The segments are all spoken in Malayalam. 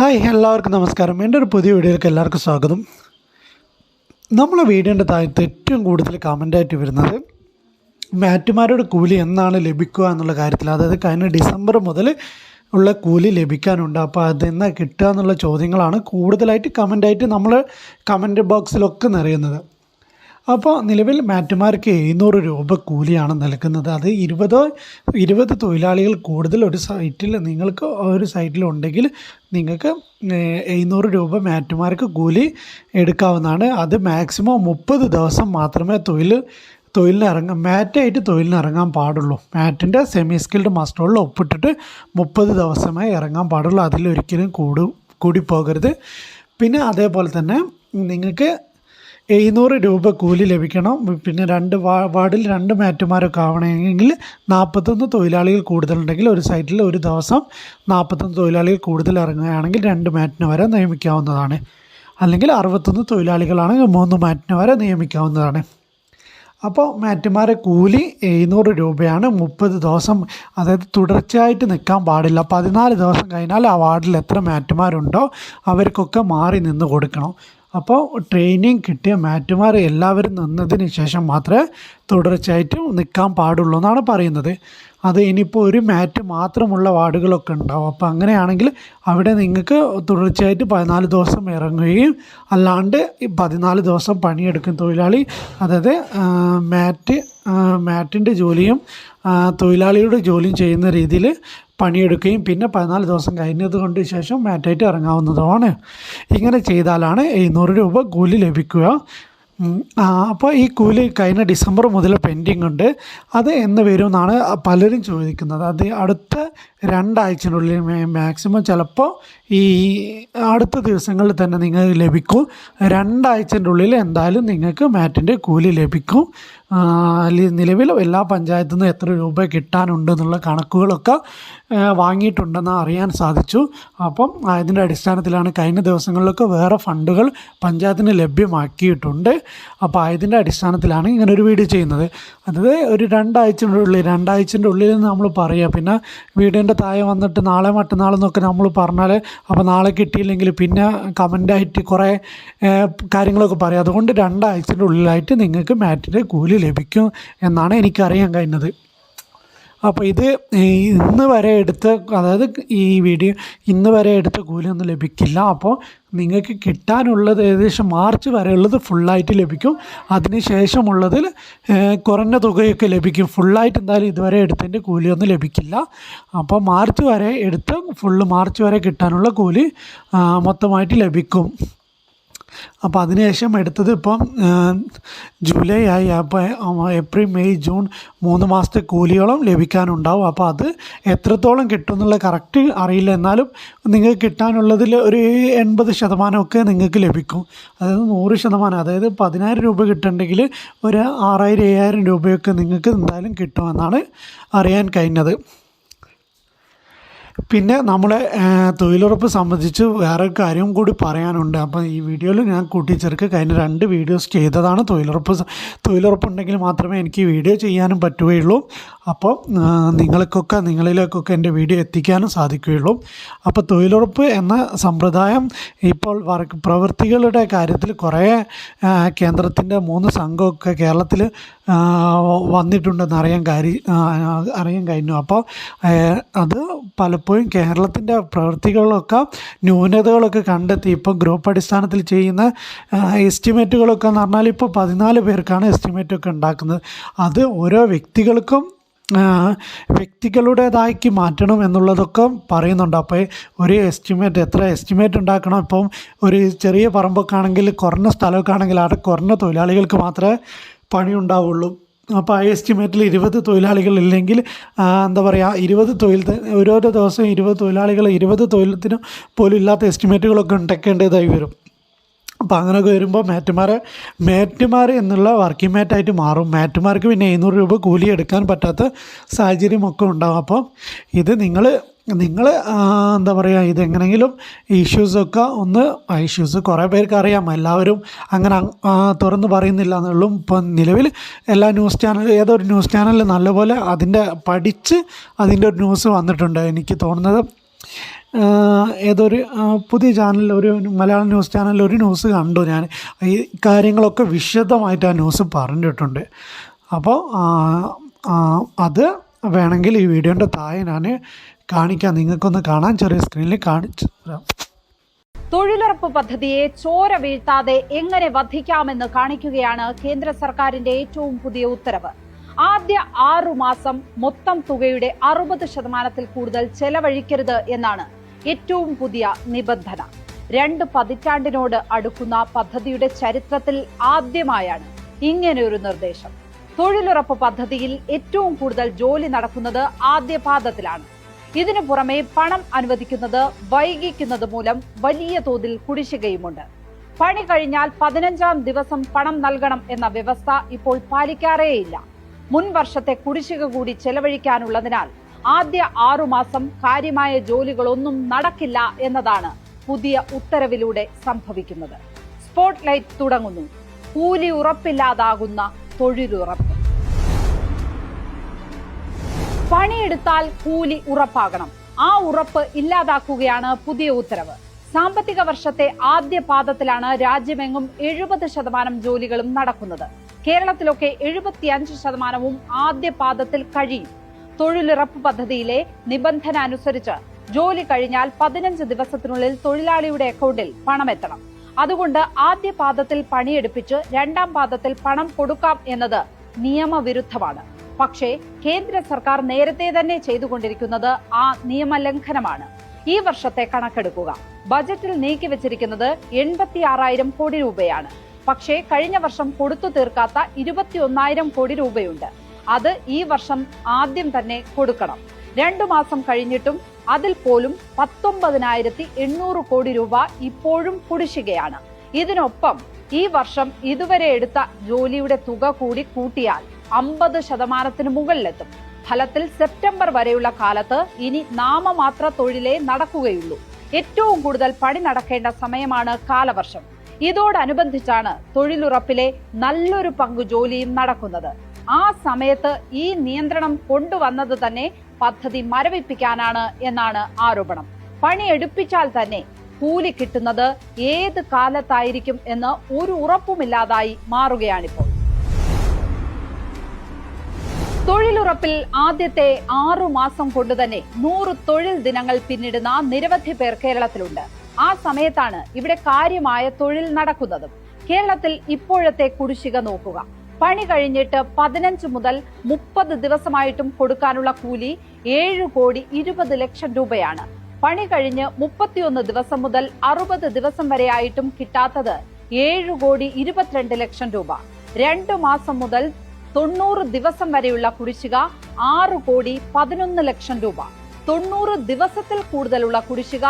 ഹായ് എല്ലാവർക്കും നമസ്കാരം. എന്റെ ഒരു പുതിയ വീഡിയോയിലേക്ക് എല്ലാവർക്കും സ്വാഗതം. നമ്മളെ വീഡിയോന്റെ താഴത്ത് ഏറ്റവും കൂടുതൽ കമന്റായിട്ട് വരുന്നത് മാറ്റുമാരുടെ കൂലി എന്നാണ് ലഭിക്കുക എന്നുള്ള കാര്യത്തിൽ. അതായത് കഴിഞ്ഞ ഡിസംബർ മുതൽ ഉള്ള കൂലി ലഭിക്കാനുണ്ട്. അപ്പോൾ അതെന്നാ കിട്ടുക എന്നുള്ള ചോദ്യങ്ങളാണ് കൂടുതലായിട്ട് കമന്റായിട്ട് നമ്മൾ കമന്റ് ബോക്സിലൊക്കെ നിറയുന്നത്. അപ്പോൾ നിലവിൽ മാറ്റുമാർക്ക് എഴുന്നൂറ് രൂപ കൂലിയാണ് നൽകുന്നത്. അത് ഇരുപതോ ഇരുപത് തൊഴിലാളികൾ കൂടുതൽ ഒരു സൈറ്റിൽ നിങ്ങൾക്ക് ഒരു സൈറ്റിൽ ഉണ്ടെങ്കിൽ നിങ്ങൾക്ക് എഴുന്നൂറ് രൂപ മാറ്റുമാർക്ക് കൂലി എടുക്കാവുന്നതാണ്. അത് മാക്സിമം മുപ്പത് ദിവസം മാത്രമേ തൊഴിൽ തൊഴിലിനിറങ്ങാൻ മാറ്റായിട്ട് തൊഴിലിനിറങ്ങാൻ പാടുള്ളൂ. മാറ്റിന്റെ സെമി സ്കിൽഡ് മാസ്റ്ററുകളിൽ ഒപ്പിട്ടിട്ട് മുപ്പത് ദിവസമായി ഇറങ്ങാൻ പാടുള്ളൂ. അതിലൊരിക്കലും കൂടു കൂടിപ്പോകരുത് പിന്നെ അതേപോലെ തന്നെ നിങ്ങൾക്ക് എഴുന്നൂറ് രൂപ കൂലി ലഭിക്കണം. പിന്നെ രണ്ട് വാർഡിൽ രണ്ട് മാറ്റുമാരൊക്കെ ആവണമെങ്കിൽ നാൽപ്പത്തൊന്ന് തൊഴിലാളികൾ കൂടുതലുണ്ടെങ്കിൽ ഒരു സൈറ്റിൽ ഒരു ദിവസം നാൽപ്പത്തൊന്ന് തൊഴിലാളികൾ കൂടുതൽ ഇറങ്ങുകയാണെങ്കിൽ രണ്ട് മാറ്റിന് വരെ നിയമിക്കാവുന്നതാണ്. അല്ലെങ്കിൽ അറുപത്തൊന്ന് തൊഴിലാളികളാണെങ്കിൽ മൂന്ന് മാറ്റിന് വരെ നിയമിക്കാവുന്നതാണ്. അപ്പോൾ മാറ്റുമാരെ കൂലി എഴുന്നൂറ് രൂപയാണ് മുപ്പത് ദിവസം. അതായത് തുടർച്ചയായിട്ട് നിൽക്കാൻ പാടില്ല. പതിനാല് ദിവസം കഴിഞ്ഞാൽ ആ വാർഡിൽ എത്ര മാറ്റുമാരുണ്ടോ അവർക്കൊക്കെ മാറി നിന്ന് കൊടുക്കണം. അപ്പോൾ ട്രെയിനിങ് കിട്ടിയ മാറ്റുമാർ എല്ലാവരും നിന്നതിന് ശേഷം മാത്രമേ തുടർച്ചയായിട്ട് നിൽക്കാൻ പാടുള്ളൂ എന്നാണ് പറയുന്നത്. അത് ഇനിയിപ്പോൾ ഒരു മാറ്റ് മാത്രമുള്ള വാർഡുകളൊക്കെ ഉണ്ടാവും. അപ്പോൾ അങ്ങനെയാണെങ്കിൽ അവിടെ നിങ്ങൾക്ക് തുടർച്ചയായിട്ട് പതിനാല് ദിവസം ഇറങ്ങുകയും അല്ലാണ്ട് പതിനാല് ദിവസം പണിയെടുക്കും. തൊഴിലാളി അതായത് മാറ്റ് മാറ്റിന്റെ ജോലിയും തൊഴിലാളിയുടെ ജോലിയും ചെയ്യുന്ന രീതിയിൽ പണിയെടുക്കുകയും പിന്നെ പതിനാല് ദിവസം കഴിഞ്ഞതുകൊണ്ട് ശേഷം മാറ്റായിട്ട് ഇറങ്ങാവുന്നതുമാണ് ഇങ്ങനെ ചെയ്താലാണ് എഴുന്നൂറ് രൂപ കൂലി ലഭിക്കുക. അപ്പോൾ ഈ കൂലി കഴിഞ്ഞ ഡിസംബർ മുതൽ പെൻഡിങ് ഉണ്ട്. അത് എന്ന് വരും എന്നാണ് പലരും ചോദിക്കുന്നത്. അത് അടുത്ത രണ്ടാഴ്ചനുള്ളിൽ മാക്സിമം ചിലപ്പോൾ ഈ അടുത്ത ദിവസങ്ങളിൽ തന്നെ നിങ്ങൾക്ക് ലഭിക്കും. രണ്ടാഴ്ചന്റെ ഉള്ളിൽ എന്തായാലും നിങ്ങൾക്ക് മാറ്റിന്റെ കൂലി ലഭിക്കും. നിലവിൽ എല്ലാ പഞ്ചായത്തു നിന്നും എത്ര രൂപ കിട്ടാനുണ്ട് എന്നുള്ള കണക്കുകളൊക്കെ വാങ്ങിയിട്ടുണ്ടെന്ന് അറിയാൻ സാധിച്ചു. അപ്പം അതിന്റെ അടിസ്ഥാനത്തിലാണ് കഴിഞ്ഞ ദിവസങ്ങളിലൊക്കെ വേറെ ഫണ്ടുകൾ പഞ്ചായത്തിന് ലഭ്യമാക്കിയിട്ടുണ്ട്. അപ്പോൾ അതിന്റെ അടിസ്ഥാനത്തിലാണ് ഇങ്ങനെ ഒരു വീഡിയോ ചെയ്യുന്നത്. അതായത് ഒരു രണ്ടാഴ്ചന്റെ ഉള്ളിൽ രണ്ടാഴ്ചന്റെ ഉള്ളിൽ നമ്മൾ പറയുക പിന്നെ വീടിന്റെ താഴെ വന്നിട്ട് നാളെ മറ്റന്നാളെന്നൊക്കെ നമ്മൾ പറഞ്ഞാൽ അപ്പോൾ നാളെ കിട്ടിയില്ലെങ്കിൽ പിന്നെ കമന്റായിട്ട് കുറേ കാര്യങ്ങളൊക്കെ പറയും. അതുകൊണ്ട് രണ്ടാഴ്ചന്റെ ഉള്ളിലായിട്ട് നിങ്ങൾക്ക് മാറ്റിന്റെ കൂലി ലഭിക്കും എന്നാണ് എനിക്കറിയാൻ കഴിഞ്ഞത്. അപ്പോൾ ഇത് ഇന്ന് വരെ എടുത്ത അതായത് ഈ വീഡിയോ ഇന്ന് വരെ എടുത്ത കൂലിയൊന്നും ലഭിക്കില്ല. അപ്പോൾ നിങ്ങൾക്ക് കിട്ടാനുള്ളത് ഏകദേശം മാർച്ച് വരെയുള്ളത് ഫുള്ളായിട്ട് ലഭിക്കും. അതിന് ശേഷമുള്ളതിൽ കുറഞ്ഞ തുകയൊക്കെ ലഭിക്കും. ഫുള്ളായിട്ട് എന്തായാലും ഇതുവരെ എടുത്തതിന്റെ കൂലിയൊന്നും ലഭിക്കില്ല. അപ്പോൾ മാർച്ച് വരെ എടുത്ത് ഫുള്ള് മാർച്ച് വരെ കിട്ടാനുള്ള കൂലി മൊത്തമായിട്ട് ലഭിക്കും. അപ്പോൾ അതിനുശേഷം എടുത്തത് ഇപ്പം ജൂലൈ ആയി. അപ്പോൾ ഏപ്രിൽ മെയ് ജൂൺ മൂന്ന് മാസത്തെ കൂലിയോളം ലഭിക്കാനുണ്ടാവും. അപ്പോൾ അത് എത്രത്തോളം കിട്ടും എന്നുള്ള കറക്റ്റ് അറിയില്ല. എന്നാലും നിങ്ങൾക്ക് കിട്ടാനുള്ളതിൽ ഒരു എൺപത് ശതമാനമൊക്കെ നിങ്ങൾക്ക് ലഭിക്കും. അതായത് നൂറ് ശതമാനം അതായത് പതിനായിരം രൂപ കിട്ടുന്നുണ്ടെങ്കിൽ ഒരു ആറായിരം ഏഴായിരം രൂപയൊക്കെ നിങ്ങൾക്ക് എന്തായാലും കിട്ടുമെന്നാണ് അറിയാൻ കഴിഞ്ഞത്. പിന്നെ നമ്മളെ തൊഴിലുറപ്പ് സംബന്ധിച്ച് വേറെ കാര്യം കൂടി പറയാനുണ്ട്. അപ്പം ഈ വീഡിയോയിൽ ഞാൻ കൂട്ടിച്ചേർക്ക് കഴിഞ്ഞ രണ്ട് വീഡിയോസ് ചെയ്തതാണ് തൊഴിലുറപ്പ് തൊഴിലുറപ്പുണ്ടെങ്കിൽ മാത്രമേ എനിക്ക് വീഡിയോ ചെയ്യാനും പറ്റുകയുള്ളൂ. അപ്പോൾ നിങ്ങൾക്കൊക്കെ നിങ്ങളിലേക്കൊക്കെ എന്റെ വീഡിയോ എത്തിക്കാനും സാധിക്കുകയുള്ളൂ. അപ്പോൾ തൊഴിലുറപ്പ് എന്ന സമ്പ്രദായം ഇപ്പോൾ പ്രവൃത്തികളുടെ കാര്യത്തിൽ കുറേ കേന്ദ്രത്തിന്റെ മൂന്ന് സംഘമൊക്കെ കേരളത്തിൽ വന്നിട്ടുണ്ടെന്ന് അറിയാൻ കാര്യം അറിയാൻ കഴിഞ്ഞു. അപ്പോൾ അത് പലപ്പോഴും കേരളത്തിന്റെ പ്രവൃത്തികളിലൊക്കെ ന്യൂനതകളൊക്കെ കണ്ടെത്തി. ഇപ്പം ഗ്രൂപ്പ് അടിസ്ഥാനത്തിൽ ചെയ്യുന്ന എസ്റ്റിമേറ്റുകളൊക്കെ എന്ന് പറഞ്ഞാൽ ഇപ്പോൾ പതിനാല് പേർക്കാണ് എസ്റ്റിമേറ്റൊക്കെ ഉണ്ടാക്കുന്നത്. അത് ഓരോ വ്യക്തികൾക്കും വ്യക്തികളുടേതാക്കി മാറ്റണം എന്നുള്ളതൊക്കെ പറയുന്നുണ്ട്. അപ്പോൾ ഒരു എസ്റ്റിമേറ്റ് എത്ര എസ്റ്റിമേറ്റ് ഉണ്ടാക്കണം? ഇപ്പം ഒരു ചെറിയ പറമ്പൊക്കെ ആണെങ്കിൽ കുറഞ്ഞ സ്ഥലമൊക്കെ ആണെങ്കിൽ അവിടെ കുറഞ്ഞ തൊഴിലാളികൾക്ക് മാത്രമേ പണി ഉണ്ടാവുള്ളൂ അപ്പോൾ ആ എസ്റ്റിമേറ്റിൽ ഇരുപത് തൊഴിലാളികൾ ഇല്ലെങ്കിൽ എന്താ പറയുക ഇരുപത് തൊഴിൽ ഓരോരോ ദിവസവും ഇരുപത് തൊഴിലാളികൾ ഇരുപത് തൊഴിലത്തിന് പോലും ഇല്ലാത്ത എസ്റ്റിമേറ്റുകളൊക്കെ ഉണ്ടാക്കേണ്ടതായി വരും. അപ്പോൾ അങ്ങനെയൊക്കെ വരുമ്പോൾ മാറ്റുമാർ മാറ്റുമാർ എന്നുള്ള വർക്കിംഗ് മാറ്റായിട്ട് മാറും. മാറ്റുമാർക്ക് പിന്നെ എഴുന്നൂറ് രൂപ കൂലി എടുക്കാൻ പറ്റാത്ത സാഹചര്യമൊക്കെ ഉണ്ടാകും അപ്പോൾ ഇത് നിങ്ങൾ നിങ്ങൾ എന്താ പറയുക ഇതെങ്ങനെങ്കിലും ഇഷ്യൂസൊക്കെ ഒന്ന് ഇഷ്യൂസ് കുറേ പേർക്ക് അറിയാം. എല്ലാവരും അങ്ങനെ തുറന്ന് പറയുന്നില്ല എന്നുള്ളൂ ഇപ്പം നിലവിൽ എല്ലാ ന്യൂസ് ചാനൽ ഏതൊരു ന്യൂസ് ചാനലിൽ നല്ലപോലെ അതിന്റെ പഠിച്ച് അതിന്റെ ഒരു ന്യൂസ് വന്നിട്ടുണ്ട് എനിക്ക് തോന്നുന്നത്. ഏതൊരു പുതിയ ചാനലിൽ ഒരു മലയാളം ന്യൂസ് ചാനലിൽ ഒരു ന്യൂസ് കണ്ടു ഞാൻ. ഈ കാര്യങ്ങളൊക്കെ വിശദമായിട്ട് ആ ന്യൂസ് പറഞ്ഞിട്ടുണ്ട്. അപ്പോൾ അത് വേണമെങ്കിൽ ഈ വീഡിയോന്റെ താഴെ ഞാൻ കാണിക്കാം. നിങ്ങൾക്കൊന്ന് കാണാൻ ചെറിയ സ്ക്രീനിൽ കാണിച്ചു തരാം. തൊഴിലുറപ്പ് പദ്ധതിയെ ചോര വീഴ്ത്താതെ എങ്ങനെ വധിക്കാമെന്ന് കാണിക്കുകയാണ് കേന്ദ്ര സർക്കാരിന്റെ ഏറ്റവും പുതിയ ഉത്തരവ്. ആദ്യ ആറു മാസം മൊത്തം തുകയുടെ അറുപത് ശതമാനത്തിൽ കൂടുതൽ ചെലവഴിക്കരുത് എന്നാണ് ഏറ്റവും പുതിയ നിബന്ധന. രണ്ട് പതിറ്റാണ്ടിനോട് അടുക്കുന്ന പദ്ധതിയുടെ ചരിത്രത്തിൽ ആദ്യമായാണ് ഇങ്ങനെയൊരു നിർദ്ദേശം. തൊഴിലുറപ്പ് പദ്ധതിയിൽ ഏറ്റവും കൂടുതൽ ജോലി നടക്കുന്നത് ആദ്യ പാദത്തിലാണ് ഇതിനു പുറമെ പണം അനുവദിക്കുന്നത് വൈകിക്കുന്നത് മൂലം വലിയ തോതിൽ കുടിശ്ശികയുമുണ്ട്. പണി കഴിഞ്ഞാൽ പതിനഞ്ചാം ദിവസം പണം നൽകണം എന്ന വ്യവസ്ഥ ഇപ്പോൾ പാലിക്കാറേയില്ല. മുൻ വർഷത്തെ കുടിശ്ശിക കൂടി ചെലവഴിക്കാനുള്ളതിനാൽ ആദ്യ ആറുമാസം കാര്യമായ ജോലികളൊന്നും നടക്കില്ല എന്നതാണ് പുതിയ ഉത്തരവിലൂടെ സംഭവിക്കുന്നത്. സ്പോട്ട് ലൈറ്റ് തുടങ്ങുന്നു. കൂലി ഉറപ്പില്ലാതാകുന്ന തൊഴിലുറപ്പ്. പണിയെടുത്താൽ കൂലി ഉറപ്പാകണം. ആ ഉറപ്പ് ഇല്ലാതാക്കുകയാണ് പുതിയ ഉത്തരവ്. സാമ്പത്തിക വർഷത്തെ ആദ്യ പാദത്തിലാണ് രാജ്യമെങ്ങും എഴുപത് ശതമാനം ജോലികളും നടക്കുന്നത്. കേരളത്തിലൊക്കെ എഴുപത്തിയഞ്ച് ശതമാനവും ആദ്യ പാദത്തിൽ കഴിയും. തൊഴിലുറപ്പ് പദ്ധതിയിലെ നിബന്ധന അനുസരിച്ച് ജോലി കഴിഞ്ഞാൽ പതിനഞ്ച് ദിവസത്തിനുള്ളിൽ തൊഴിലാളിയുടെ അക്കൗണ്ടിൽ പണം എത്തണം. അതുകൊണ്ട് ആദ്യ പാദത്തിൽ പണിയെടുപ്പിച്ച് രണ്ടാം പാദത്തിൽ പണം കൊടുക്കാം എന്നത് നിയമവിരുദ്ധമാണ്. പക്ഷേ കേന്ദ്ര സർക്കാർ നേരത്തെ തന്നെ ചെയ്തുകൊണ്ടിരിക്കുന്നത് ആ നിയമലംഘനമാണ്. ഈ വർഷത്തെ കണക്കെടുക്കുക. ബജറ്റിൽ നീക്കിവച്ചിരിക്കുന്നത് എൺപത്തി ആറായിരം കോടി രൂപയാണ്. പക്ഷേ കഴിഞ്ഞ വർഷം കൊടുത്തു തീർക്കാത്ത ഇരുപത്തിയൊന്നായിരം കോടി രൂപയുണ്ട്. അത് ഈ വർഷം ആദ്യം തന്നെ കൊടുക്കണം. രണ്ടു മാസം കഴിഞ്ഞിട്ടും അതിൽ പോലും പത്തൊമ്പതിനായിരത്തി എണ്ണൂറ് കോടി രൂപ ഇപ്പോഴും കുടിശ്ശികയാണ്. ഇതിനൊപ്പം ഈ വർഷം ഇതുവരെ എടുത്ത ജോലിയുടെ തുക കൂടി കൂട്ടിയാൽ അമ്പത് ശതമാനത്തിന് മുകളിലെത്തും. ഫലത്തിൽ സെപ്റ്റംബർ വരെയുള്ള കാലത്ത് ഇനി നാമമാത്ര തൊഴിലേ നടക്കുകയുള്ളൂ. ഏറ്റവും കൂടുതൽ പണി നടക്കേണ്ട സമയമാണ് കാലവർഷം. ഇതോടനുബന്ധിച്ചാണ് തൊഴിലുറപ്പിലെ നല്ലൊരു പങ്കു ജോലിയും നടക്കുന്നത്. ആ സമയത്ത് ഈ നിയന്ത്രണം കൊണ്ടുവന്നത് തന്നെ പദ്ധതി മരവിപ്പിക്കാനാണ് എന്നാണ് ആരോപണം. പണി എടുപ്പിച്ചാൽ തന്നെ കൂലി കിട്ടുന്നത് ഏത് കാലത്തായിരിക്കും എന്ന് ഒരു ഉറപ്പുമില്ലാതായി മാറുകയാണിപ്പോൾ. തൊഴിലുറപ്പിൽ ആദ്യത്തെ ആറു മാസം കൊണ്ട് തന്നെ നൂറ് തൊഴിൽ ദിനങ്ങൾ പിന്നിടുന്ന നിരവധി പേർ കേരളത്തിലുണ്ട്. ആ സമയത്താണ് ഇവിടെ കാര്യമായ തൊഴിൽ നടക്കുന്നതും. കേരളത്തിൽ ഇപ്പോഴത്തെ കുടിശ്ശിക നോക്കുക. പണി കഴിഞ്ഞിട്ട് പതിനഞ്ച് മുതൽ മുപ്പത് ദിവസമായിട്ടും കൊടുക്കാനുള്ള കൂലി ഏഴ് കോടി ഇരുപത് ലക്ഷം രൂപയാണ്. പണി കഴിഞ്ഞ് മുപ്പത്തിയൊന്ന് ദിവസം മുതൽ അറുപത് ദിവസം വരെയായിട്ടും കിട്ടാത്തത് ഏഴ് കോടി ഇരുപത്തിരണ്ട് ലക്ഷം രൂപ. രണ്ടു മാസം മുതൽ തൊണ്ണൂറ് ദിവസം വരെയുള്ള കുടിശ്ശിക ആറ് കോടി പതിനൊന്ന് ലക്ഷം രൂപ. തൊണ്ണൂറ് ദിവസത്തിൽ കൂടുതലുള്ള കുടിശ്ശിക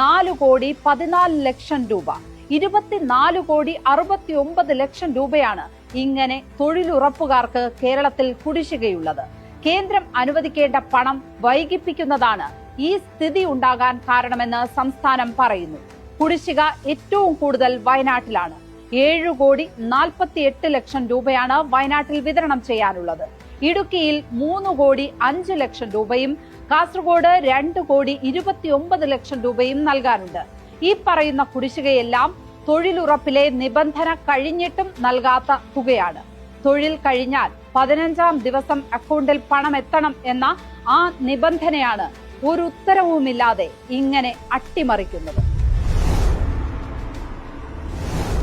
നാല് കോടി പതിനാല് ലക്ഷം രൂപ. ഇരുപത്തിനാല് കോടി അറുപത്തി ഒമ്പത് ലക്ഷം രൂപയാണ് ഇങ്ങനെ തൊഴിലുറപ്പുകാർക്ക് കേരളത്തിൽ കുടിശ്ശികയുള്ളത്. കേന്ദ്രം അനുവദിക്കേണ്ട പണം വൈകിപ്പിക്കുന്നതാണ് ഈ സ്ഥിതി ഉണ്ടാകാൻ കാരണമെന്ന് സംസ്ഥാനം പറയുന്നു. കുടിശ്ശിക ഏറ്റവും കൂടുതൽ വയനാട്ടിലാണ്. ഏഴു കോടി നാൽപ്പത്തി എട്ട് ലക്ഷം രൂപയാണ് വയനാട്ടിൽ വിതരണം ചെയ്യാനുള്ളത്. ഇടുക്കിയിൽ മൂന്ന് കോടി അഞ്ച് ലക്ഷം രൂപയും കാസർഗോഡ് രണ്ട് കോടി ഇരുപത്തി ഒമ്പത് ലക്ഷം രൂപയും നൽകാനുണ്ട്. ഈ പറയുന്ന കുടിശ്ശികയെല്ലാം തൊഴിലുറപ്പിലെ നിബന്ധന കഴിഞ്ഞിട്ടും നൽകാത്ത തുകയാണ്. തൊഴിൽ കഴിഞ്ഞാൽ പതിനഞ്ചാം ദിവസം അക്കൗണ്ടിൽ പണം എത്തണം എന്ന ആ നിബന്ധനയാണ് ഒരു ഉത്തരവുമില്ലാതെ ഇങ്ങനെ അട്ടിമറിക്കുന്നത്.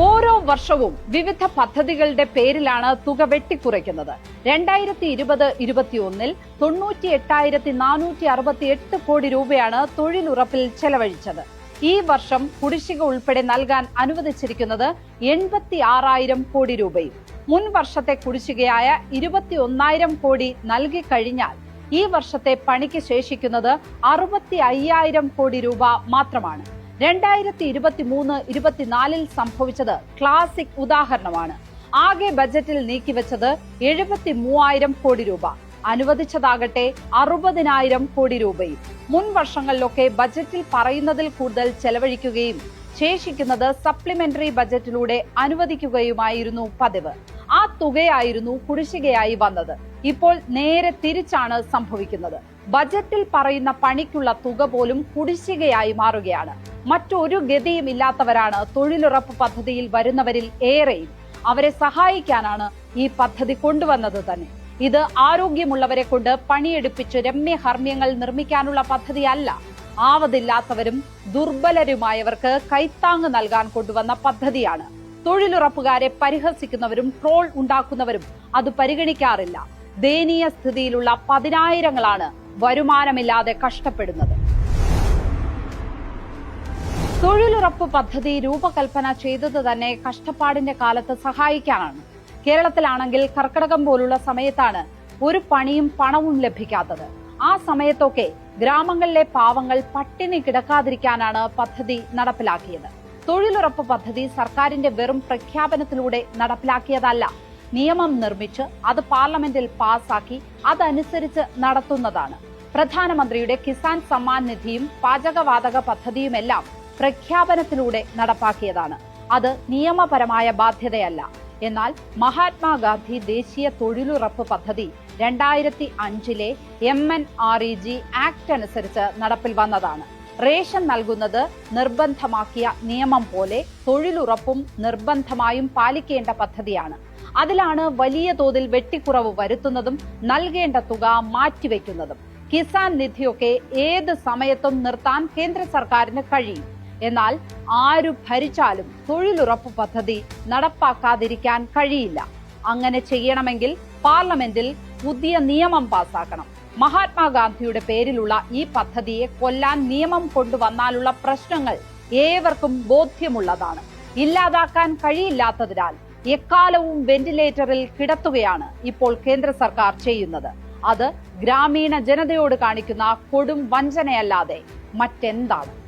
ഓരോ വർഷവും വിവിധ പദ്ധതികളുടെ പേരിലാണ് തുക വെട്ടിക്കുറയ്ക്കുന്നത്. രണ്ടായിരത്തി ഇരുപത് ഇരുപത്തിയൊന്നിൽ തൊണ്ണൂറ്റി എട്ടായിരത്തി നാനൂറ്റി അറുപത്തി എട്ട് കോടി രൂപയാണ് തൊഴിലുറപ്പിൽ ചെലവഴിച്ചത്. ഈ വർഷം കുടിശ്ശിക ഉൾപ്പെടെ നൽകാൻ അനുവദിച്ചിരിക്കുന്നത് എൺപത്തി ആറായിരം കോടി രൂപയും. മുൻ വർഷത്തെ കുടിശ്ശികയായ ഇരുപത്തി ഒന്നായിരം കോടി നൽകി കഴിഞ്ഞാൽ ഈ വർഷത്തെ പണിക്ക് ശേഷിക്കുന്നത് അറുപത്തി അയ്യായിരം കോടി രൂപ മാത്രമാണ്. രണ്ടായിരത്തി ഇരുപത്തി മൂന്ന് ഇരുപത്തിനാലിൽ സംഭവിച്ചത് ക്ലാസിക് ഉദാഹരണമാണ്. ആകെ ബജറ്റിൽ നീക്കിവെച്ചത് എഴുപത്തി മൂവായിരം കോടി രൂപ. അനുവദിച്ചതാകട്ടെ അറുപതിനായിരം കോടി രൂപയും. മുൻ വർഷങ്ങളിലൊക്കെ ബജറ്റിൽ പറയുന്നതിൽ കൂടുതൽ ചെലവഴിക്കുകയും ശേഷിക്കുന്നത് സപ്ലിമെന്ററി ബജറ്റിലൂടെ അനുവദിക്കുകയുമായിരുന്നു പതിവ്. ആ തുകയായിരുന്നു കുടിശ്ശികയായി വന്നത്. ഇപ്പോൾ നേരെ തിരിച്ചാണ് സംഭവിക്കുന്നത്. ബജറ്റിൽ പറയുന്ന പണിക്കുള്ള തുക പോലും കുടിശ്ശികയായി മാറുകയാണ്. മറ്റൊരു ഗതിയും ഇല്ലാത്തവരാണ് തൊഴിലുറപ്പ് പദ്ധതിയിൽ വരുന്നവരിൽ ഏറെയും. അവരെ സഹായിക്കാനാണ് ഈ പദ്ധതി കൊണ്ടുവന്നത് തന്നെ. ഇത് ആരോഗ്യമുള്ളവരെ കൊണ്ട് പണിയെടുപ്പിച്ച് രമ്യഹർമ്മ്യങ്ങൾ നിർമ്മിക്കാനുള്ള പദ്ധതിയല്ല. ആവതില്ലാത്തവരും ദുർബലരുമായവർക്ക് കൈത്താങ് നൽകാൻ കൊണ്ടുവന്ന പദ്ധതിയാണ്. തൊഴിലുറപ്പുകാരെ പരിഹസിക്കുന്നവരും ട്രോൾ ഉണ്ടാക്കുന്നവരും അത് പരിഗണിക്കാറില്ല. ദയനീയ സ്ഥിതിയിലുള്ള പതിനായിരങ്ങളാണ് വരുമാനമില്ലാതെ കഷ്ടപ്പെടുന്നത്. തൊഴിലുറപ്പ് പദ്ധതി രൂപകൽപ്പന ചെയ്തത് തന്നെ കഷ്ടപ്പാടിന്റെ കാലത്ത് സഹായിക്കാനാണ്. കേരളത്തിലാണെങ്കിൽ കർക്കിടകം പോലുള്ള സമയത്താണ് ഒരു പണിയും പണവും ലഭിക്കാത്തത്. ആ സമയത്തൊക്കെ ഗ്രാമങ്ങളിലെ പാവങ്ങൾ പട്ടിണി കിടക്കാതിരിക്കാനാണ് പദ്ധതി നടപ്പിലാക്കിയത്. തൊഴിലുറപ്പ് പദ്ധതി സർക്കാരിന്റെ വെറും പ്രഖ്യാപനത്തിലൂടെ നടപ്പിലാക്കിയതല്ല. നിയമം നിർമ്മിച്ച് അത് പാർലമെന്റിൽ പാസാക്കി അതനുസരിച്ച് നടത്തുന്നതാണ്. പ്രധാനമന്ത്രിയുടെ കിസാൻ സമ്മാൻ നിധിയും പാചകവാതക പദ്ധതിയുമെല്ലാം പ്രഖ്യാപനത്തിലൂടെ നടപ്പാക്കിയതാണ്. അത് നിയമപരമായ ബാധ്യതയല്ല. എന്നാൽ മഹാത്മാഗാന്ധി ദേശീയ തൊഴിലുറപ്പ് പദ്ധതി രണ്ടായിരത്തി അഞ്ചിലെ M N R E G act അനുസരിച്ച് നടപ്പിൽ വന്നതാണ്. റേഷൻ നൽകുന്നത് നിർബന്ധമാക്കിയ നിയമം പോലെ തൊഴിലുറപ്പും നിർബന്ധമായും പാലിക്കേണ്ട പദ്ധതിയാണ്. അതിലാണ് വലിയ തോതിൽ വെട്ടിക്കുറവ് വരുത്തുന്നതും നൽകേണ്ട തുക മാറ്റിവെക്കുന്നതും. കിസാൻ നിധിയൊക്കെ ഏത് സമയത്തും നിർത്താൻ കേന്ദ്ര സർക്കാരിന് കഴിയും. എന്നാൽ ആരു ഭരിച്ചാലും തൊഴിലുറപ്പ് പദ്ധതി നടപ്പാക്കാതിരിക്കാൻ കഴിയില്ല. അങ്ങനെ ചെയ്യണമെങ്കിൽ പാർലമെന്റിൽ പുതിയ നിയമം പാസാക്കണം. മഹാത്മാഗാന്ധിയുടെ പേരിലുള്ള ഈ പദ്ധതിയെ കൊല്ലാൻ നിയമം കൊണ്ടുവന്നാലുള്ള പ്രശ്നങ്ങൾ ഏവർക്കും ബോധ്യമുള്ളതാണ്. ഇല്ലാതാക്കാൻ കഴിയില്ലാത്തതിനാൽ എക്കാലവും വെന്റിലേറ്ററിൽ കിടത്തുകയാണ് ഇപ്പോൾ കേന്ദ്ര സർക്കാർ ചെയ്യുന്നത്. അത് ഗ്രാമീണ ജനതയോട് കാണിക്കുന്ന കൊടും വഞ്ചനയല്ലാതെ മറ്റെന്താണ്?